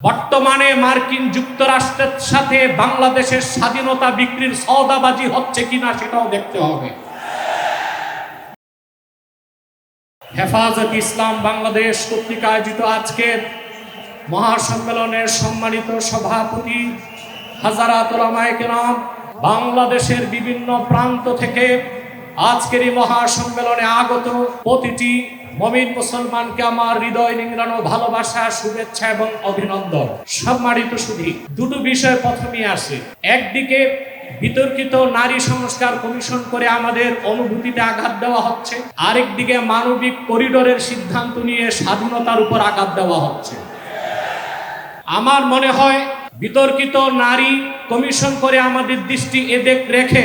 বর্তমানে মার্কিন যুক্তরাষ্ট্রের সাথে বাংলাদেশের স্বাধীনতা বিক্রির সওদাবাজি হচ্ছে কিনা সেটাও দেখতে হবে। হেফাজত ইসলাম বাংলাদেশ কর্তৃক আয়োজিত আজকের মহাসম্মেলনের সম্মানিত সভাপতি হাজারাত ওলামায়ে কেরাম, বাংলাদেশের বিভিন্ন প্রান্ত থেকে আজকের এই মহাসম্মেলনে আগত প্রতিটি মমিন মুসলমানকে আমার হৃদয় নিংড়ানো ভালোবাসা, শুভেচ্ছা এবং অভিনন্দন। সম্মানিত শুধু দুটো বিষয় প্রথমেই আসে। একদিকে বিতর্কিত নারী সংস্কার কমিশন করে আমাদের অনুভূতিতে আঘাত দেওয়া হচ্ছে। আরেকদিকে মানবিক করিডোরের সিদ্ধান্ত নিয়ে স্বাধীনতার উপর আঘাত দেওয়া হচ্ছে। আমার মনে হয়, বিতর্কিত নারী কমিশন করে আমাদের দৃষ্টি এদিক রেখে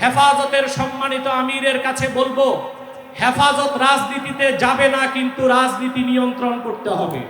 হেফাজতের সম্মানিত আমিরের কাছে বলব হেফাজত রাজনীতিতে যাবে না কিন্তু রাজনীতি নিয়ন্ত্রণ করতে হবে।